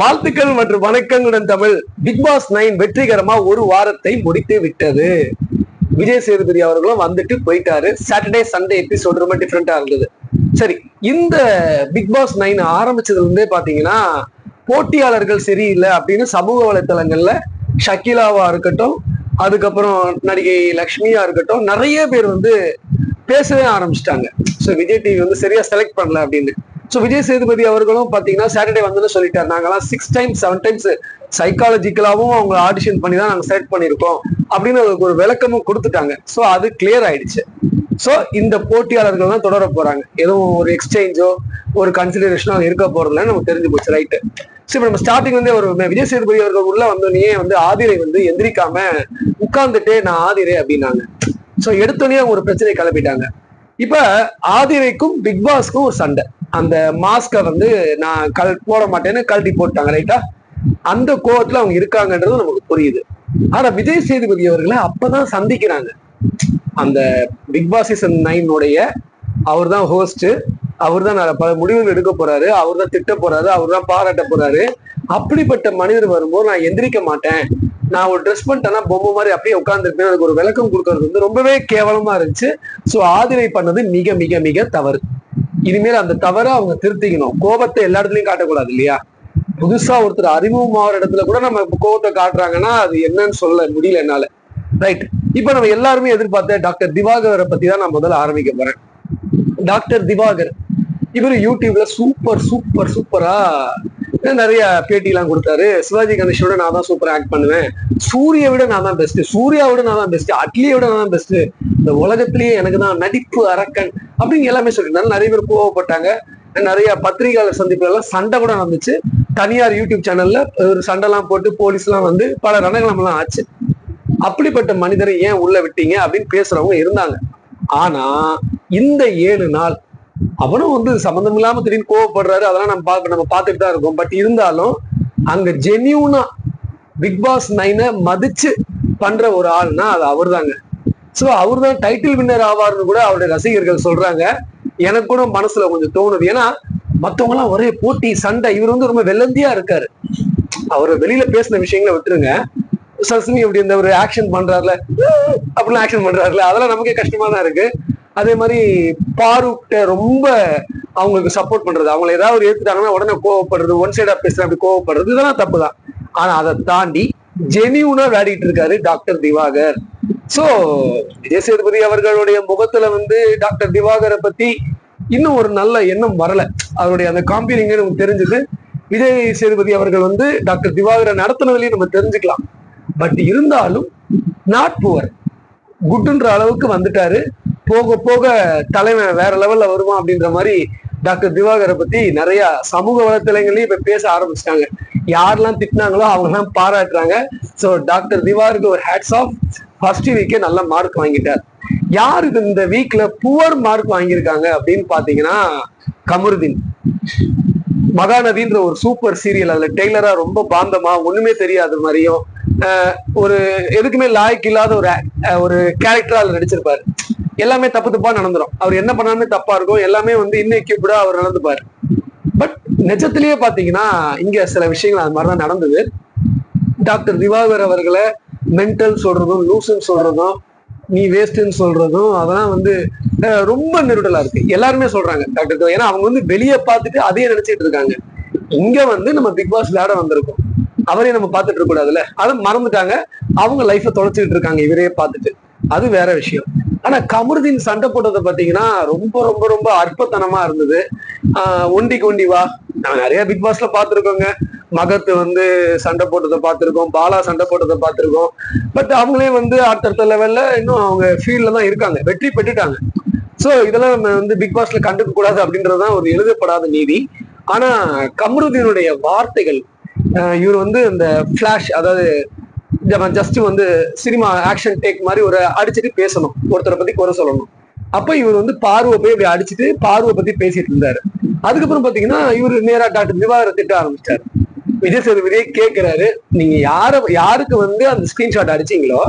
வாழ்த்துக்கள் மற்றும் வணக்கங்களுடன் தமிழ் பிக் பாஸ் நைன் வெற்றிகரமா ஒரு வாரத்தை முடித்து விட்டது. விஜய் சேதுபதி அவர்களும் வந்துட்டு போயிட்டாரு. சாட்டர்டே சண்டே எபிசோடு ரொம்ப டிஃப்ரெண்டா இருந்தது. சரி இந்த பிக் பாஸ் நைன் ஆரம்பிச்சதுல இருந்தே பாத்தீங்கன்னா போட்டியாளர்கள் சரியில்லை அப்படின்னு சமூக வலைத்தளங்கள்ல ஷக்கிலாவா இருக்கட்டும் அதுக்கப்புறம் நடிகை லக்ஷ்மியா இருக்கட்டும் நிறைய பேர் வந்து பேசவே ஆரம்பிச்சிட்டாங்க. ஸோ விஜய் டிவி வந்து சரியா செலக்ட் பண்ணல அப்படின்னு. ஸோ விஜய் சேதுபதி அவர்களும் பார்த்தீங்கன்னா சாட்டர்டே வந்து சொல்லிட்டார். நாங்கெல்லாம் சிக்ஸ் டைம்ஸ் செவன் டைம்ஸ் சைக்காலஜிக்கலாவும் அவங்க ஆடிஷன் பண்ணி தான் நாங்கள் செலக்ட் பண்ணியிருக்கோம் அப்படின்னு ஒரு விளக்கமும் கொடுத்துட்டாங்க. ஸோ அது கிளியர் ஆயிடுச்சு. ஸோ இந்த போட்டியாளர்கள் தான் தொடர போறாங்க. எதுவும் ஒரு எக்ஸ்சேஞ்சோ ஒரு கன்சிடரேஷனோ இருக்க போறதுல நமக்கு தெரிஞ்சு போச்சு ரைட்டு ஸோ இப்போ நம்ம ஸ்டார்டிங் வந்து ஒரு விஜய் சேதுபதி அவர்கள் உள்ள வந்தோடனே வந்து ஆதிரை வந்து எந்திரிக்காம உட்கார்ந்துட்டே நான் ஆதிரை அப்படின்னாங்க. ஸோ எடுத்தோடனே அவங்க ஒரு பிரச்சனை கிளப்பிட்டாங்க. இப்ப ஆதிரைக்கும் பிக் பாஸ்க்கும் ஒரு சண்டை. அந்த மாஸ்கை வந்து நான் கல் போட மாட்டேன்னு கழட்டி போட்டாங்க ரைட்டா அந்த கோவத்துல அவங்க இருக்காங்கன்றது நமக்கு புரியுது. ஆனா விஜய் சேதுபதி அவர்களை அப்பதான் சந்திக்கிறாங்க. அந்த பிக் பாஸ் சீசன் நைனுடைய அவர் தான் ஹோஸ்ட் அவர் தான் பல முடிவுகள் எடுக்க போறாரு அவர் தான் திட்ட போறாரு அவர் தான் பாராட்ட போறாரு. அப்படிப்பட்ட மனிதர் வரும்போது நான் எந்திரிக்க மாட்டேன். நான் ஒரு ட்ரெஸ் பண்ணிட்டேன்னா பொம்மை மாதிரி அப்படியே உட்காந்துருப்பேன் அதுக்கு ஒரு விளக்கம் கொடுக்கறது வந்து ரொம்பவே கேவலமா இருந்துச்சு. ஸோ ஆதிரை பண்ணது மிக மிக மிக தவறு. இனிமேல் அந்த தவறை அவங்க திருத்திக்கணும். கோபத்தை எல்லா இடத்துலயும் காட்டக்கூடாது இல்லையா? புதுசா ஒருத்தர் அறிமுகமாகிற இடத்துல கூட நம்ம கோபத்தை காட்டுறாங்கன்னா அது என்னன்னு சொல்ல முடியல என்னால. ரைட் இப்ப நம்ம எல்லாருமே எதிர்பார்த்த டாக்டர் திவாகரை பத்தி தான் நான் முதல்ல ஆரம்பிக்க போறேன். டாக்டர் திவாகர். இவர் யூடியூப்ல சூப்பர் சூப்பர் சூப்பரா நிறைய பேட்டிலாம் கொடுத்தாரு. சிவாஜி கணேஷோட நான் தான் சூப்பர் ஆக்ட் பண்ணுவேன். சூரிய விட நான் தான் பெஸ்ட் சூர்யா விட நான் தான் பெஸ்ட் அட்லியை விட நான் தான் பெஸ்ட் இந்த உலகத்திலேயே எனக்கு தான் நடிப்பு அரக்கன் அப்படின்னு எல்லாமே சொல்லியிருந்தாரு. நிறைய பேர் கோவப்பட்டாங்க. நிறைய பத்திரிகையாளர் சந்திப்புல எல்லாம் சண்டை கூட நடந்துச்சு. தனியார் யூடியூப் சேனல்ல ஒரு சண்டைலாம் போட்டு போலீஸ் எல்லாம் வந்து பல ரணங்களம் எல்லாம் ஆச்சு. அப்படிப்பட்ட மனிதரை ஏன் உள்ள விட்டீங்க அப்படின்னு பேசுறவங்க இருந்தாங்க. ஆனா இந்த ஏழு நாள் அவனும் வந்து சம்மந்தம் இல்லாம திடீர்னு கோவப்படுறாரு. அதெல்லாம் நம்ம பார்க்க நம்ம பார்த்துட்டு தான் இருக்கோம். பட் இருந்தாலும் அங்க ஜென்யூனா பிக் பாஸ் நைனை மதிச்சு பண்ற ஒரு ஆள்னா அது அவர் தாங்க ஸோ அவர் தான் டைட்டில் வின்னர் ஆவார்னு கூட அவருடைய ரசிகர்கள் சொல்றாங்க. எனக்கு கூட மனசுல கொஞ்சம் தோணுது. ஏன்னா மத்தவங்க எல்லாம் ஒரே போட்டி சண்டை இவர் வந்து ரொம்ப வெள்ளந்தியா இருக்காரு. அவர் வெளியில பேசின விஷயங்களை விட்டுருங்க. சஸ்மி அப்படி இந்த ஒரு ஆக்ஷன் பண்றாருல? அப்படிலாம் ஆக்ஷன் பண்றாருல. அதெல்லாம் நமக்கே கஷ்டமா தான் இருக்கு. அதே மாதிரி பாருக்கிட்ட ரொம்ப அவங்களுக்கு சப்போர்ட் பண்றது அவங்கள ஏதாவது ஒரு ஏத்துட்டாங்கன்னா உடனே கோவப்படுறது ஒன் சைடா பேசுற அப்படி கோவப்படுறது இதெல்லாம் தப்பு தான் ஆனா அதை தாண்டி ஜெனியூனா விளையாடிட்டு இருக்காரு டாக்டர் திவாகர். சோ விஜய் சேதுபதி அவர்களுடைய முகத்துல வந்து டாக்டர் திவாகரை பத்தி இன்னும் ஒரு நல்ல எண்ணம் வரல. அவருடைய அந்த காம்பியரிங்க நமக்கு தெரிஞ்சது. விஜய் சேதுபதி அவர்கள் வந்து டாக்டர் திவாகரை நடத்தினதுலயும் நம்ம தெரிஞ்சுக்கலாம். பட் இருந்தாலும் நாட் புவர் குட்டுன்ற அளவுக்கு வந்துட்டாரு. போக போக தலைவன் வேற லெவல்ல வருவான் அப்படின்ற மாதிரி டாக்டர் திவாகரை பத்தி நிறைய சமூக வலைத்தளங்களையும் இப்ப பேச ஆரம்பிச்சிட்டாங்க. யாரெல்லாம் திட்டினாங்களோ அவங்க எல்லாம் பாராட்டுறாங்க. சோ டாக்டர் திவாருக்கு ஒரு ஹேட்ஸ் ஆஃப் ஃபர்ஸ்ட் வீக்கே நல்ல மார்க் வாங்கிட்டார். யாருக்கு இந்த வீக்ல புவர் மார்க் வாங்கியிருக்காங்க அப்படின்னு பாத்தீங்கன்னா கமருதீன். மகாநதின்ற ஒரு சூப்பர் சீரியல் அதுல டெய்லரா ரொம்ப பாந்தமா ஒண்ணுமே தெரியாத மாதிரியும் ஒரு எதுக்குமே லாய்க்கு இல்லாத ஒரு ஒரு கேரக்டரா அதுல நடிச்சிருப்பாரு. எல்லாமே தப்பு தப்பா நடந்துரும். அவர் என்ன பண்ணாலுமே தப்பா இருக்கும். எல்லாமே வந்து இன்னெக்யூப்டா அவர் நடந்துப்பாரு. பட் நிஜத்திலேயே பாத்தீங்கன்னா இங்க சில விஷயங்கள் அது மாதிரிதான் நடந்தது. டாக்டர் திவாகர் அவர்களை மென்டல் சொல்றதும் லூசுன்னு சொல்றதும் நீ வேஸ்ட்ன்னு சொல்றதும் அதெல்லாம் வந்து ரொம்ப நெருடலா இருக்கு. எல்லாருமே சொல்றாங்க டாக்டர் ஏன்னா அவங்க வந்து வெளியே பார்த்துட்டு அதையே நினைச்சிட்டு இருக்காங்க. இங்க வந்து நம்ம பிக் பாஸ் விளையாட வந்திருக்கோம். அவரையும் நம்ம பார்த்துட்டு இருக்க கூடாதுல்ல? அதை மறந்துட்டாங்க. அவங்க லைஃப தொலைச்சிட்டு இருக்காங்க. இவரே பார்த்துட்டு. அது வேற விஷயம். ஆனா கமருதீன் சண்டை போட்டதை பாத்தீங்கன்னா ரொம்ப ரொம்ப ரொம்ப அற்பத்தனமா இருந்தது. ஆஹ் ஒண்டிக்கு ஒண்டி வா. நான் நிறைய பிக் பாஸ்ல பாத்துருக்கோங்க மகத்து வந்து சண்டை போட்டதை பார்த்துருக்கோம். பாலா சண்டை போட்டதை பார்த்திருக்கோம். பட் அவங்களே வந்து அடுத்தடுத்த லெவல்ல இன்னும் அவங்க ஃபீல்ட்ல தான் இருக்காங்க. வெற்றி பெற்றுட்டாங்க. ஸோ இதெல்லாம் நம்ம வந்து பிக் பாஸ்ல கண்டுக்க கூடாது அப்படின்றதுதான் ஒரு எழுதப்படாத நீதி. ஆனா கமருதீனுடைய வார்த்தைகள் இவர் வந்து இந்த பிளாஷ் அதாவது ஜஸ்ட் வந்து சினிமா ஆக்ஷன் டேக் மாதிரி ஒரு அடிச்சுட்டு பேசணும். ஒருத்தரை பத்தி குறை சொல்லணும். அப்ப இவர் வந்து பார்வை போய் இப்படி அடிச்சுட்டு பார்வை பத்தி பேசிட்டு இருந்தாரு. அதுக்கப்புறம் பாத்தீங்கன்னா இவர் நேரா டாக்டர் திவாகரை திட்ட ஆரம்பிச்சிட்டாரு விஜய் சேதுபதியே கேட்கிறாரு நீங்க யார யாருக்கு வந்து அந்த ஸ்கிரீன்ஷாட் அடிச்சீங்களோ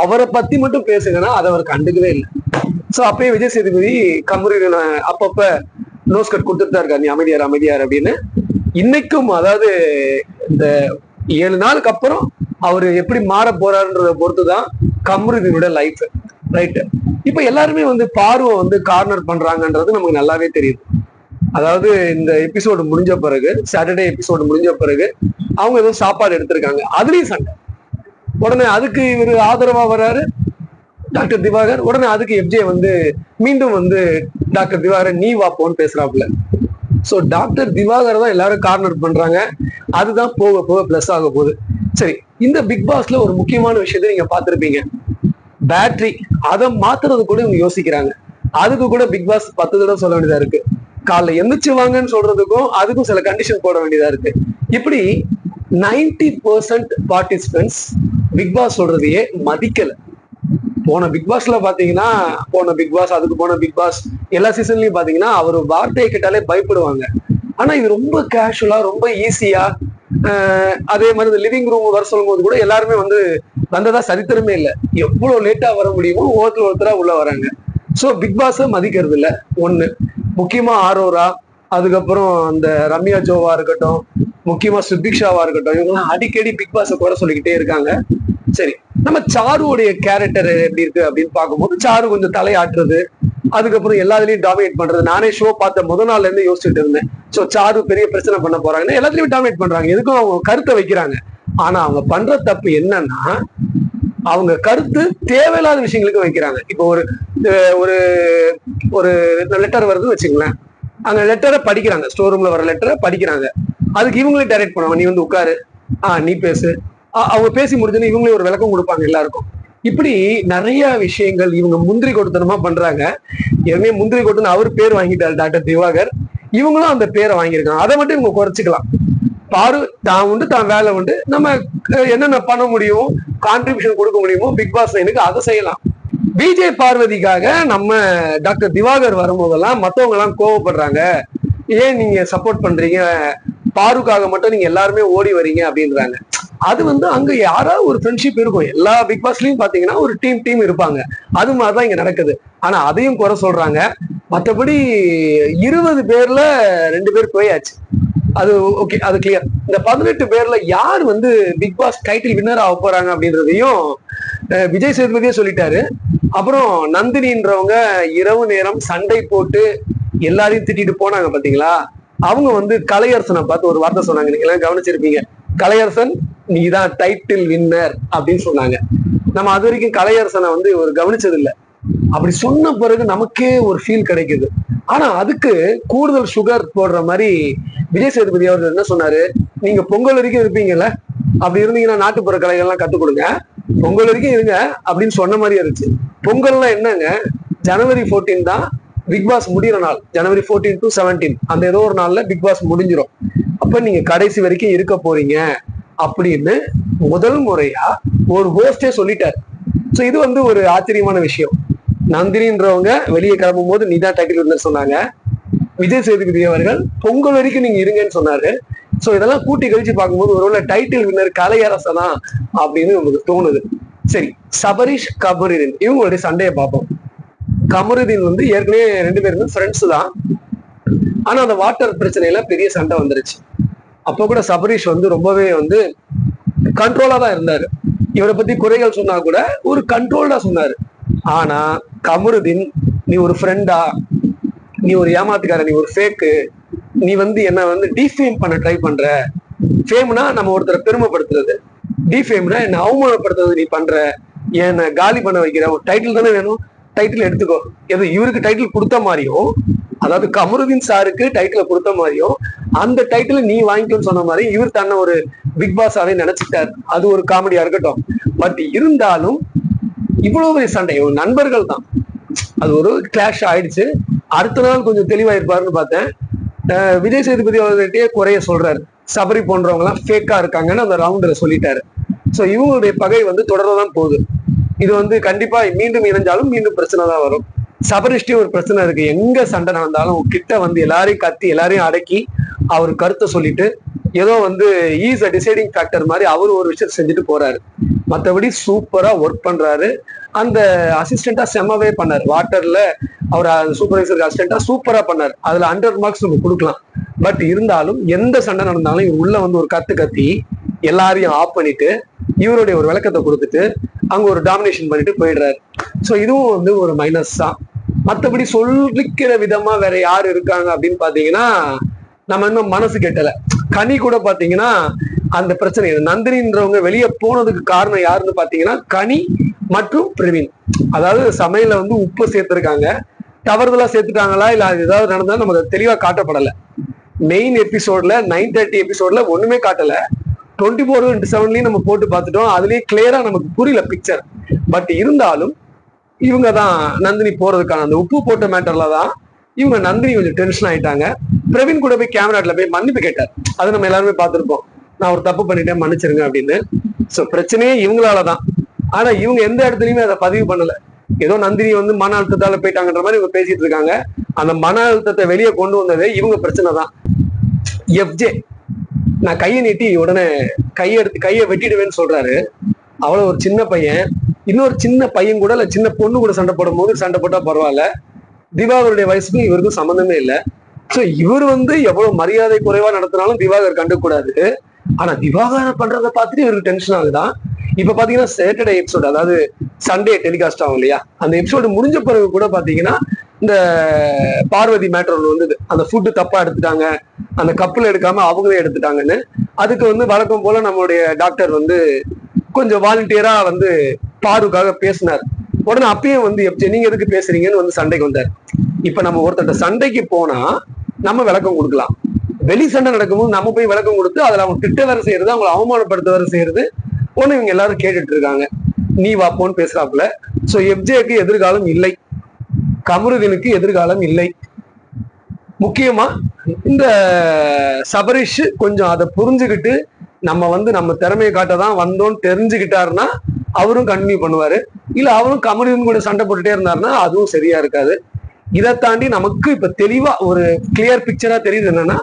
அவரை பத்தி மட்டும் பேசுங்கன்னா அதை அவர் கண்டுக்கவே இல்லை. சோ அப்பயே விஜய் சேதுபதி கமுரி அப்பப்ப நோஸ் கட் கொடுத்துட்டு தான் இருக்காரு. நீ அமைதியார் அமைதியார் அப்படின்னு. இன்னைக்கும் அதாவது இந்த ஏழு நாளுக்கு அப்புறம் அவர் எப்படி மாற போறாருன்றத பொறுத்து தான் கம்ருதீனோட லைஃப் ரைட்டு இப்ப எல்லாருமே வந்து பார்வை வந்து கார்னர் பண்றாங்கன்றது நமக்கு நல்லாவே தெரியுது. அதாவது இந்த எபிசோடு முடிஞ்ச பிறகு சாட்டர்டே எபிசோடு முடிஞ்ச பிறகு அவங்க ஏதோ சாப்பாடு எடுத்திருக்காங்க. அதுலயும் சண்டை. உடனே அதுக்கு இவர் ஆதரவா வர்றாரு டாக்டர் திவாகர். உடனே அதுக்கு எஃப்ஜே வந்து மீண்டும் வந்து டாக்டர் திவாகர் நீ வாப்போன்னு பேசுறாப்புல. ஸோ டாக்டர் திவாகர் தான் எல்லாரும் கார்னர் பண்றாங்க. அதுதான் போக போக பிளஸ் ஆக போகுது. சரி இந்த பிக் பாஸ்ல ஒரு முக்கியமான விஷயத்தை நீங்க பாத்திருப்பீங்க பேட்டரி அதை மாத்துறது கூட இவங்க யோசிக்கிறாங்க. அதுக்கு கூட பிக் பாஸ் பத்து தடவை சொல்ல வேண்டியதா இருக்கு. காலைல எந்திரிச்சு வாங்கன்னு சொல்றதுக்கும் அதுக்கும் சில கண்டிஷன் போட வேண்டியதா இருக்கு. இப்படி ninety percent participants Bigg Boss சொல்றதையே மதிக்கல. போன பிக் பாஸ்ல பாத்தீங்கன்னா போன பிக் பாஸ் அதுக்கு போன பிக் பாஸ் எல்லா சீசன்லயும் பாத்தீங்கன்னா அவர் வார்த்தையை கேட்டாலே பயப்படுவாங்க. ஆனா இது ரொம்ப கேஷுவலா ரொம்ப ஈஸியா அதே மாதிரி இந்த லிவிங் ரூம் வர சொல்லும் போது கூட எல்லாருமே வந்து வந்ததா சரித்திரமே இல்லை. எவ்வளவு லேட்டா வர முடியுமோ ஒவ்வொருத்தர் ஒருத்தரா உள்ள வராங்க. ஸோ பிக் பாஸை மதிக்கிறது இல்ல ஒண்ணு முக்கியமா ஆரோரா அதுக்கப்புறம் அந்த ரம்யா ஜோவா இருக்கட்டும் முக்கியமா சுபிக்ஷாவா இருக்கட்டும் இவங்கெல்லாம் அடிக்கடி பிக் பாஸை குறை சொல்லிக்கிட்டே இருக்காங்க. சரி நம்ம சாருடைய கேரக்டர் எப்படி இருக்கு அப்படின்னு பார்க்கும்போது சாரு கொஞ்சம் தலையாட்டுறது அதுக்கப்புறம் எல்லாத்துலயும் டாமினேட் பண்றது. நானே ஷோ பார்த்த முத நாள்ல இருந்து யோசிச்சுட்டு இருந்தேன். சோ சாரு பெரிய பிரச்சனை பண்ண போறாங்கன்னா எல்லாத்துலயும் டாமினேட் பண்றாங்க. எதுக்கும் அவங்க கருத்தை வைக்கிறாங்க. ஆனா அவங்க பண்ற தப்பு என்னன்னா அவங்க கருத்து தேவையில்லாத விஷயங்களுக்கு வைக்கிறாங்க. இப்போ ஒரு ஒரு ஒரு லெட்டர் வருதுன்னு வச்சுங்களேன் அந்த லெட்டரை படிக்கிறாங்க. ஸ்டோர் ரூம்ல வர லெட்டரை படிக்கிறாங்க. அதுக்கு இவங்களே டைரக்ட் பண்ணுவாங்க. நீ வந்து உட்காரு. ஆ நீ பேசு. அவங்க பேசி முடிஞ்சுன்னு இவங்களே ஒரு விளக்கம் கொடுப்பாங்க எல்லாருக்கும். இப்படி நிறைய விஷயங்கள் இவங்க முந்திரி கொடுத்தனமா பண்றாங்க. ஏற்கனவே முந்திரி கொடுத்தனு அவர் பேர் வாங்கிட்டார் டாக்டர் திவாகர். இவங்களும் அந்த பேரை வாங்கியிருக்காங்க. அதை மட்டும் இவங்க குறைச்சிக்கலாம். பாரு தான் உண்டு தான் வேலை உண்டு. நம்ம என்னென்ன பண்ண முடியும் கான்ட்ரிபியூஷன் கொடுக்க முடியுமோ பிக் பாஸ் எனக்கு அதை செய்யலாம். பிஜே பார்வதிக்காக நம்ம டாக்டர் திவாகர் வரும்போதெல்லாம் மற்றவங்க எல்லாம் கோவப்படுறாங்க. ஏன் நீங்க சப்போர்ட் பண்றீங்க? பாருக்காக மட்டும் நீங்க எல்லாருமே ஓடி வரீங்க அப்படின்றாங்க. அது வந்து அங்க யாராவது ஒரு ஃப்ரெண்ட்ஷிப் இருக்கும். எல்லா பிக் பாஸ்லயும் பாத்தீங்கன்னா ஒரு டீம் டீம் இருப்பாங்க. அது மாதிரிதான் இங்க நடக்குது. ஆனா அதையும் குறை சொல்றாங்க. மற்றபடி இருபது பேர்ல ரெண்டு பேர் போயாச்சு. அது ஓகே அது கிளியர் இந்த பதினெட்டு பேர்ல யார் வந்து பிக் பாஸ் டைட்டில் வின்னர் ஆக போறாங்க அப்படின்றதையும் விஜய் சேதுபதியே சொல்லிட்டாரு. அப்புறம் நந்தினின்றவங்க இரவு நேரம் சண்டை போட்டு எல்லாரையும் திட்டிட்டு போனாங்க பாத்தீங்களா? அவங்க வந்து கலையரசனை பார்த்து ஒரு வார்த்தை சொன்னாங்க. நீங்க எல்லாம் கவனிச்சிருப்பீங்க. கலையரசன் நீதான் டைட்டில் வின்னர் அப்படின்னு சொன்னாங்க. நம்ம அது வரைக்கும் கலையரசனை வந்து ஒரு கவனிச்சது இல்லை அப்படி சொன்ன பிறகு நமக்கே ஒரு ஃபீல் கிடைக்குது. ஆனா அதுக்கு கூடுதல் சுகர் போடுற மாதிரி விஜய் சேதுபதி அவர்கள் என்ன சொன்னாரு? நீங்க பொங்கல் வரைக்கும் இருப்பீங்கல்ல? அப்படி இருந்தீங்கன்னா நாட்டுப்புற கலைகள்லாம் கத்துக் கொடுங்க. பொங்கல் வரைக்கும் இருங்க அப்படின்னு சொன்ன மாதிரி இருந்துச்சு. பொங்கல்லாம் என்னங்க? ஜனவரி ஃபோர்டீன் தான் பிக் பாஸ் முடிகிற நாள். ஜனவரி ஃபோர்டீன் டு செவன்டீன் அந்த ஏதோ ஒரு நாள்ல பிக் பாஸ் முடிஞ்சிடும் அப்ப நீங்க கடைசி வரைக்கும் இருக்க போறீங்க. அப்படின்னு முதல் முறையா ஒரு ஹோஸ்டே சொல்லிட்டாரு. ஸோ இது வந்து ஒரு ஆச்சரியமான விஷயம். நந்தினின்றவங்க வெளியே கிளம்பும் போது நீதான் டைட்டில் வின்னர் சொன்னாங்க. விஜய் சேதுபதி அவர்கள் பொங்கல் வரைக்கும் நீங்க இருங்கன்னு சொன்னாரு. ஸோ இதெல்லாம் கூட்டி கழிச்சு பார்க்கும்போது ஒருவேளை டைட்டில் வின்னர் கலையரசனா அப்படின்னு நமக்கு தோணுது. சரி சபரிஷ் கபருதீன். இவங்களுடைய சண்டையை பார்ப்போம். கமருதீன் வந்து ஏற்கனவே ரெண்டு பேருமே ஃப்ரெண்ட்ஸ் தான். ஆனா அந்த வாட்டர் பிரச்சனையில பெரிய சண்டை வந்துருச்சு. அப்போ கூட சபரீஷ் வந்து ரொம்பவே வந்து கண்ட்ரோலா தான் இருந்தாரு. இவரை பத்தி குறைகள் சொன்னா கூட ஒரு கண்ட்ரோல்டா சொன்னாரு. ஆனா கமருதீன் நீ ஒரு ஃப்ரெண்டா நீ ஒரு ஏமாத்துக்கார நீ ஒரு ஃபேக்கு நீ வந்து என்ன வந்து டிஃபேம் பண்ண ட்ரை பண்ற. ஃபேம்னா நம்ம ஒருத்தரை பெருமைப்படுத்துறது. டிஃபேம்னா என்ன அவமானப்படுத்துறது நீ பண்ற. என்ன காலி பண்ண வைக்கிற. ஒரு டைட்டில் தானே வேணும். டைட்டில் எடுத்துக்கோ. எது இவருக்கு டைட்டில் கொடுத்த மாதிரியும் அதாவது கமருதீன் சாருக்கு டைட்டில் கொடுத்த மாதிரியும் அந்த டைட்டில் நீ வாங்கிக்கோன்னு சொன்ன மாதிரி இவர் தன்னை ஒரு பிக் பாஸாவே நினைச்சிட்டார் அது ஒரு காமெடியா இருக்கட்டும். பட் இருந்தாலும் இவ்வளவு பெரிய சண்டை. நண்பர்கள் தான். அது ஒரு கிளாஷ் ஆயிடுச்சு. அடுத்த நாள் கொஞ்சம் தெளிவாயிருப்பாருன்னு பார்த்தேன். விஜய் சேதுபதி அவர்கிட்டயே குறைய சொல்றாரு. சபரி போன்றவங்க எல்லாம் ஃபேக்கா இருக்காங்கன்னு அந்த ரவுண்டர் சொல்லிட்டாரு. ஸோ இவங்களுடைய பகை வந்து தொடரதான் போகுது. இது வந்து கண்டிப்பா மீண்டும் இணைஞ்சாலும் மீண்டும் பிரச்சனை தான் வரும். சபரிஷ்டி ஒரு பிரச்சனை இருக்கு. எங்க சண்டை நடந்தாலும் கிட்ட வந்து எல்லாரையும் கத்தி எல்லாரையும் அடக்கி அவர் கருத்தை சொல்லிட்டு ஏதோ வந்து ஈஸ் அ டிசைடிங் ஃபேக்டர் மாதிரி அவர் ஒரு விஷயம் செஞ்சுட்டு போறாரு. மற்றபடி சூப்பரா ஒர்க் பண்றாரு. அந்த அசிஸ்டண்டா செம்மவே பண்ணார். வாட்டர்ல அவர் சூப்பர்வைசருக்கு அசிஸ்டண்டா சூப்பரா பண்ணார். அதுல ஹண்ட்ரட் மார்க்ஸ் நம்ம கொடுக்கலாம். பட் இருந்தாலும் எந்த சண்டை நடந்தாலும் இவர் உள்ள வந்து ஒரு கத்து கத்தி எல்லாரையும் ஆஃப் பண்ணிட்டு இவருடைய ஒரு விளக்கத்தை கொடுத்துட்டு அங்க ஒரு டாமினேஷன் பண்ணிட்டு போயிடுறாரு. ஸோ இதுவும் வந்து ஒரு மைனஸ் தான் மற்றபடி சொல்லிக்கிற விதமா வேற யார் இருக்காங்க அப்படின்னு பாத்தீங்கன்னா நம்ம இன்னும் மனசு கெட்டல. கனி கூட பாத்தீங்கன்னா அந்த பிரச்சனை இது. நந்தினின்றவங்க வெளியே போனதுக்கு காரணம் யாருன்னு பாத்தீங்கன்னா கனி மற்றும் பிரவீன். அதாவது சமையல வந்து உப்பு சேர்த்திருக்காங்க. தவறுதலா சேர்த்துட்டாங்களா? இல்ல அது ஏதாவது நடந்தா நமக்கு தெளிவா காட்டப்படல. மெயின் எபிசோட்ல நைன் தேர்ட்டி எபிசோட்ல ஒண்ணுமே காட்டல. டுவெண்ட்டி ஃபோர் இன்ட்டு செவன்லையும் நம்ம போட்டு பார்த்துட்டோம். அதுலேயே கிளியரா நமக்கு புரியல பிக்சர் பட் இருந்தாலும் இவங்க தான் நந்தினி போறதுக்கான அந்த உப்பு போட்ட மேட்டர்ல தான் இவங்க நந்தினி கொஞ்சம் டென்ஷன் ஆயிட்டாங்க. பிரவீன் கூட போய் கேமராட்ல போய் மன்னிப்பு கேட்டார். அது நம்ம எல்லாருமே பார்த்துருப்போம். நான் ஒரு தப்பு பண்ணிட்டேன் மன்னிச்சிருங்க அப்படின்னு. ஸோ பிரச்சனையே இவங்களால தான். ஆனா இவங்க எந்த இடத்துலயுமே அதை பதிவு பண்ணல. ஏதோ நந்தினி வந்து மன அழுத்தத்தால போயிட்டாங்கன்ற மாதிரி இவங்க பேசிட்டு இருக்காங்க. அந்த மன அழுத்தத்தை வெளியே கொண்டு வந்ததே இவங்க பிரச்சனை தான். எஃப்ஜே நான் கையை நீட்டி உடனே கையை எடுத்து கையை வெட்டிடுவேன்னு சொல்றாரு. அவ்வளவு ஒரு சின்ன பையன். இன்னொரு சின்ன பையன் கூட இல்லை சின்ன பொண்ணு கூட சண்டை போடும் போது சண்டை போட்டா பரவாயில்ல. திவாகருடைய வயசுக்கும் இவருக்கும் சம்மந்தமே இல்லை. ஸோ இவர் வந்து எவ்வளவு மரியாதை குறைவா நடத்தினாலும் திவாகர் கண்டுக்கூடாது ஆனா திவாகர் பண்றதை பார்த்துட்டு இவருக்கு டென்ஷன் ஆகுதான். இப்ப பாத்தீங்கன்னா சேட்டர்டே எபிசோட் அதாவது சண்டே டெலிகாஸ்ட் ஆகும் இல்லையா? அந்த எபிசோடு முடிஞ்ச பிறகு கூட பாத்தீங்கன்னா இந்த பார்வதி மேட்டர் ஒன்று வந்தது. அந்த ஃபுட்டு தப்பா எடுத்துட்டாங்க. அந்த கப்பில் எடுக்காம அவங்களே எடுத்துட்டாங்கன்னு. அதுக்கு வந்து வழக்கம் போல நம்மளுடைய டாக்டர் வந்து கொஞ்சம் வாலண்டியரா வந்து பாருக்காக பேசினார். உடனே அப்பயும் வந்து எப்படி நீங்க எதுக்கு பேசுறீங்கன்னு வந்து சண்டைக்கு வந்தார். இப்ப நம்ம ஒருத்தர் சண்டைக்கு போனா நம்ம விளக்கம் கொடுக்கலாம். வெளி சண்டை நடக்கும்போது நம்ம போய் விளக்கம் கொடுத்து அதுல அவங்க திட்ட வேற செய்யறது அவங்களை அவமானப்படுத்த வேற செய்யறது. ஒண்ணு இவங்க எல்லாரும் கேட்டுட்டு இருக்காங்க. நீ வாப்போன்னு பேசுறாப்புல. சோ எப்ஜேக்கு எதிர்காலம் இல்லை. கமருதீனுக்கு எதிர்காலம் இல்லை. முக்கியமா இந்த சபரிஷ் கொஞ்சம் அதை புரிஞ்சுக்கிட்டு நம்ம வந்து நம்ம திறமையை காட்ட தான் வந்தோம்னு தெரிஞ்சுக்கிட்டாருன்னா அவரும் கண்டினியூ பண்ணுவாரு. இல்ல அவரும் கமருதீன் கூட சண்டை போட்டுட்டே இருந்தாருன்னா அதுவும் சரியா இருக்காது. இதை தாண்டி நமக்கு இப்ப தெளிவா ஒரு கிளியர் பிக்சரா தெரியுது என்னன்னா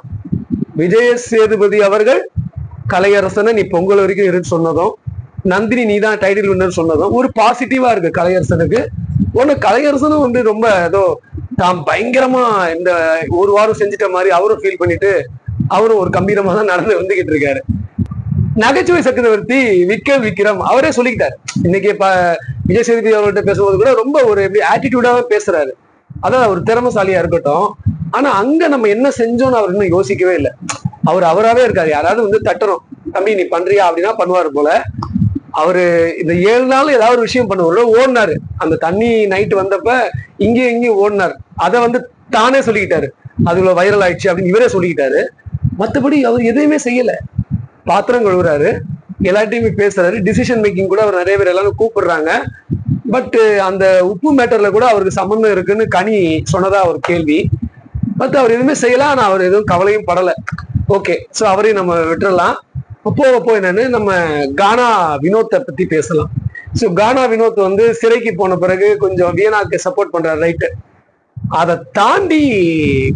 விஜய சேதுபதி அவர்கள் கலையரசனை நீ பொங்கல் வரைக்கும் இரு சொன்னதும் நந்தினி நீ தான் டைட்டில் வின்னர் சொன்னதும் ஒரு பாசிட்டிவா இருக்கு கலையரசனுக்கு. ஒன்று கலையரசனும் வந்து ரொம்ப ஏதோ தான் பயங்கரமா இந்த ஒரு வாரம் செஞ்சுட்ட மாதிரி அவரும் ஃபீல் பண்ணிட்டு அவரும் ஒரு கம்பீரமா தான் நடந்து வந்துகிட்டு இருக்காரு. நகைச்சுவை சக்கரவர்த்தி விக்ரம் விக்ரம் அவரே சொல்லிக்கிட்டாரு. இன்னைக்கு இப்ப விஜய் சேதுபதி அவர்கிட்ட பேசும்போது கூட ரொம்ப ஒரு எப்படி ஆட்டிடியூடாவே பேசுறாரு. அதான் அவர் திறமசாலியா இருக்கட்டும். ஆனா அங்க நம்ம என்ன செஞ்சோம்னு அவர் இன்னும் யோசிக்கவே இல்லை. அவர் அவராவே இருக்காரு. யாராவது வந்து தட்டணும். தம்பி நீ பண்றியா அப்படின்னா பண்ணுவாரு போல. அவரு இந்த ஏழு நாள் ஏதாவது ஒரு விஷயம் பண்ணுவாரு ஓடினாரு. அந்த தண்ணி நைட்டு வந்தப்ப இங்கேயும் இங்கேயும் ஓடினார். அதை வந்து தானே சொல்லிக்கிட்டாரு. அதுல வைரல் ஆயிடுச்சு அப்படின்னு இவரே சொல்லிக்கிட்டாரு. மற்றபடி அவர் எதுவுமே செய்யல. பாத்திரம் கழுவுறாரு. எல்லார்ட்டையுமே பேசுறாரு. டிசிஷன் மேக்கிங் கூட அவர் நிறைய பேர் எல்லாரும் கூப்பிடுறாங்க. பட் அந்த உப்பு மேட்டர்ல கூட அவருக்கு சம்மந்தம் இருக்குன்னு கனி சொன்னதா ஒரு கேள்வி. பட் அவர் எதுவுமே செய்யலாம் ஆனா அவர் எதுவும் கவலையும் படல. ஓகே சோ அவரையும் நம்ம விட்டுறலாம். போக போக என்னன்னு நம்ம கானா வினோத்தை பத்தி பேசலாம். ஸோ கானா வினோத் வந்து சிறைக்கு போன பிறகு கொஞ்சம் வியனாக்கு சப்போர்ட் பண்றாரு ரைட்டு அதை தாண்டி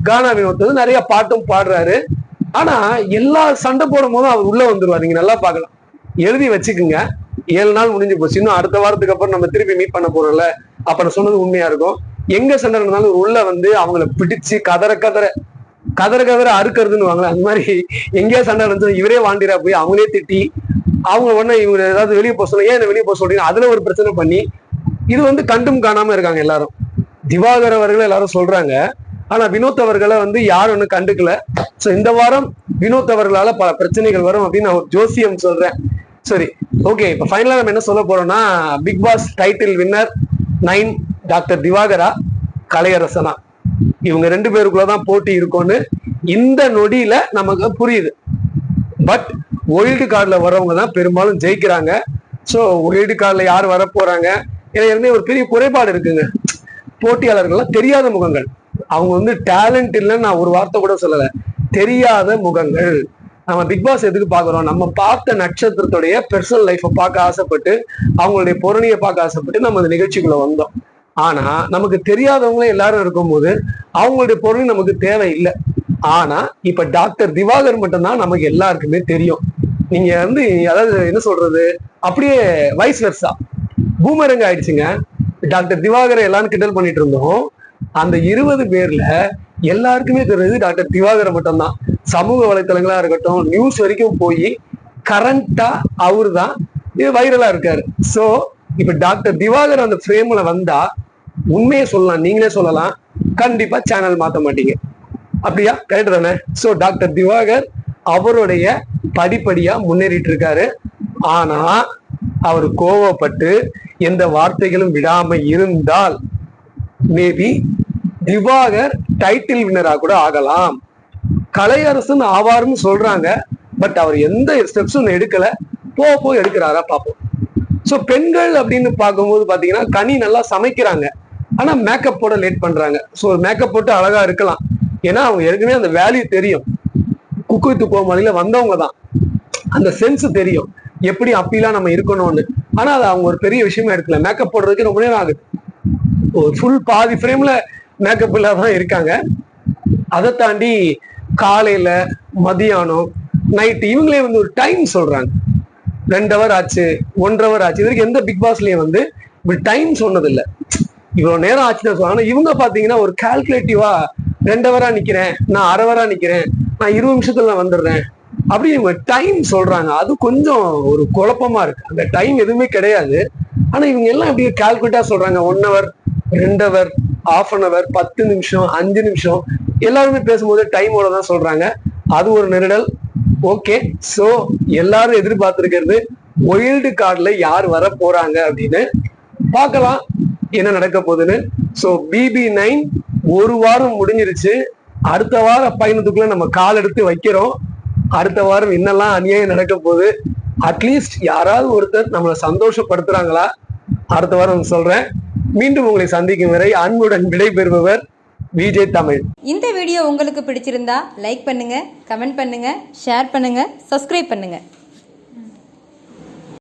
கானா வினோத் வந்து நிறைய பாட்டும் பாடுறாரு. ஆனா எல்லா சண்டை போடும் போதும் அவர் உள்ள வந்துருவார். நீங்க நல்லா பார்க்கலாம். எழுதி வச்சுக்கோங்க. ஏழு நாள் முடிஞ்சு போச்சு. இன்னும் அடுத்த வாரத்துக்கு அப்புறம் நம்ம திருப்பி மீட் பண்ண போறோம்ல. அப்ப நான் சொன்னது உண்மையா இருக்கும். எங்க சண்டை நடந்தாலும் உள்ள வந்து அவங்கள பிடிச்சு கதற கதற கதற கதற அறுக்கிறதுன்னு வாங்கல அந்த மாதிரி எங்கேயா சண்டை நடந்தது இவரே வாண்டிரா போய் அவங்களே திட்டி அவங்க உடனே இவங்க ஏதாவது வெளியே போக சொல்லுங்க ஏன் வெளியே போக சொல்றீங்க? அதுல ஒரு பிரச்சனை பண்ணி இது வந்து கண்டும் காணாம இருக்காங்க எல்லாரும். திவாகர் அவர்கள் எல்லாரும் சொல்றாங்க. ஆனா வினோத் அவர்களை வந்து யாரும் ஒன்றும் கண்டுக்கல. சோ இந்த வாரம் வினோத் அவர்களால பல பிரச்சனைகள் வரும் அப்படின்னு நான் ஒரு ஜோசியம் சொல்றேன். சரி ஓகே இப்ப ஃபைனலா நம்ம என்ன சொல்ல போறோம்னா Bigg Boss title winner nine doctor Diwakara கலையரசனா. இவங்க ரெண்டு பேருக்குள்ளதான் போட்டி இருக்கும்னு இந்த நொடியில நமக்கு புரியுது. பட் ஒயில்டு கார்டுல வரவங்க தான் பெரும்பாலும் ஜெயிக்கிறாங்க. ஸோ ஒயில்டு கார்டுல யார் வர போறாங்க ஏற்கனவே ஒரு பெரிய குறைபாடு இருக்குங்க. போட்டியாளர்கள்லாம் தெரியாத முகங்கள். அவங்க வந்து டேலண்ட் இல்லைன்னு நான் ஒரு வார்த்தை கூட சொல்லலை. தெரியாத முகங்கள். நம்ம பிக் பாஸ் எதுக்கு பாக்குறோம் நம்ம பார்த்த நட்சத்திரத்துடைய பெர்சனல் லைஃப்பை பார்க்க ஆசைப்பட்டு அவங்களுடைய பொருணியை பார்க்க ஆசைப்பட்டு நம்ம அந்த நிகழ்ச்சிக்குள்ள வந்தோம். ஆனா நமக்கு தெரியாதவங்களே எல்லாரும் இருக்கும்போது அவங்களுடைய பொருள் நமக்கு தேவை இல்லை ஆனா இப்ப டாக்டர் திவாகர் மட்டும்தான் நமக்கு எல்லாருக்குமே தெரியும். நீங்க வந்து அதாவது என்ன சொல்றது? அப்படியே வைஸ் வெர்சா பூமரங்க ஆயிடுச்சுங்க. டாக்டர் திவாகரை எல்லாரும் கிண்டல் பண்ணிட்டு இருந்தோம். அந்த இருபது பேர்ல எல்லாருக்குமே தெரிஞ்சது டாக்டர் திவாகரை மட்டும்தான். சமூக வலைத்தளங்களா இருக்கட்டும் நியூஸ் வரைக்கும் போய் கரண்டா அவரு தான் இது வைரலா இருக்காரு. சோ இப்ப டாக்டர் திவாகர் அந்த ஃப்ரேம்ல வந்தா உண்மையை சொல்லலாம் நீங்களே சொல்லலாம். கண்டிப்பா சேனல் மாத்த மாட்டீங்க. அப்படியா? கரெக்ட் தானே? ஸோ டாக்டர் திவாகர் அவருடைய படிப்படியா முன்னேறிட்டு இருக்காரு ஆனா அவர் கோவப்பட்டு எந்த வார்த்தைகளும் விடாம இருந்தால் மேபி திவாகர் டைட்டில் வின்னரா கூட ஆகலாம். கலையரசன் ஆவார்னு சொல்றாங்க. பட் அவர் எந்த ஸ்டெப்ஸும் எடுக்கல. போக போய் எடுக்கிறாரா பார்ப்போம். ஸோ பெண்கள் அப்படின்னு பார்க்கும்போது பார்த்தீங்கன்னா கனி நல்லா சமைக்கிறாங்க. ஆனா மேக்கப் போட லேட் பண்றாங்க. ஸோ மேக்கப் போட்டு அழகா இருக்கலாம். ஏன்னா அவங்க ஏற்கனவே அந்த வேல்யூ தெரியும். குக்கு வித்து கோமாளியில வந்தவங்க தான். அந்த சென்ஸ் தெரியும். எப்படி அப்பீலா நம்ம இருக்கணும்னு. ஆனா அது அவங்க ஒரு பெரிய விஷயமா எடுக்கல. மேக்கப் போடுறதுக்கு ரொம்ப நேரம் ஆகுது. ஒரு ஃபுல் பாதி ஃப்ரேம்ல மேக்கப் இல்லாதான் இருக்காங்க. அதை தாண்டி காலையில மதியானம் நைட் இவங்களே வந்து ஒரு டைம் சொல்றாங்க. ரெண்டு ஹவர் ஆச்சு ஒன்றரை ஹவர் ஆச்சு. இது வரைக்கும் எந்த பிக் பாஸ்லயும் வந்து இப்படி டைம் சொன்னதில்லை. இவ்வளவு நேரம் ஆச்சுன்னு சொல்லுவாங்க ஆனா இவங்க பாத்தீங்கன்னா ஒரு கால்குலேட்டிவா ரெண்டவரா நிக்கிறேன். நான் அரைவரா நிக்கிறேன். நான் இருபது நிமிஷத்துல நான் வந்துடுறேன். அப்படி இவங்க டைம் சொல்றாங்க. அது கொஞ்சம் ஒரு குழப்பமா இருக்கு. அந்த டைம் எதுவுமே கிடையாது. ஆனா இவங்க எல்லாம் அப்படியே கால்குலேட்டா சொல்றாங்க. ஒன் ஹவர் ரெண்டு ஹவர் ஆஃப் அன் ஹவர் பத்து நிமிஷம் அஞ்சு நிமிஷம். எல்லாருமே பேசும்போது டைமோட தான் சொல்றாங்க. அது ஒரு நெருடல். ஓகே சோ எல்லாரும் எதிர்பார்த்திருக்கிறது ஒயில்டு கார்டில் யார் வர போறாங்க அப்படின்னு. பார்க்கலாம். என்ன நடக்க போகுதுன்னு? ஸோ பிபி நைன் ஒரு வாரம் முடிஞ்சிருச்சு. அடுத்த வாரம் பயணத்துக்குள்ள நம்ம கால் எடுத்து வைக்கிறோம். அடுத்த வாரம் என்னெல்லாம் அநியாயம் நடக்க போகுது? அட்லீஸ்ட் யாராவது ஒருத்தர் நம்மளை சந்தோஷப்படுத்துறாங்களா? அடுத்த வாரம் சொல்றேன். மீண்டும் உங்களை சந்திக்கும் வரை அன்புடன் விடைபெறுபவர் விஜய் தமிழ். இந்த வீடியோ உங்களுக்கு பிடிச்சிருந்தா லைக் பண்ணுங்க கமெண்ட் பண்ணுங்க ஷேர் பண்ணுங்க சப்ஸ்கிரைப் பண்ணுங்க.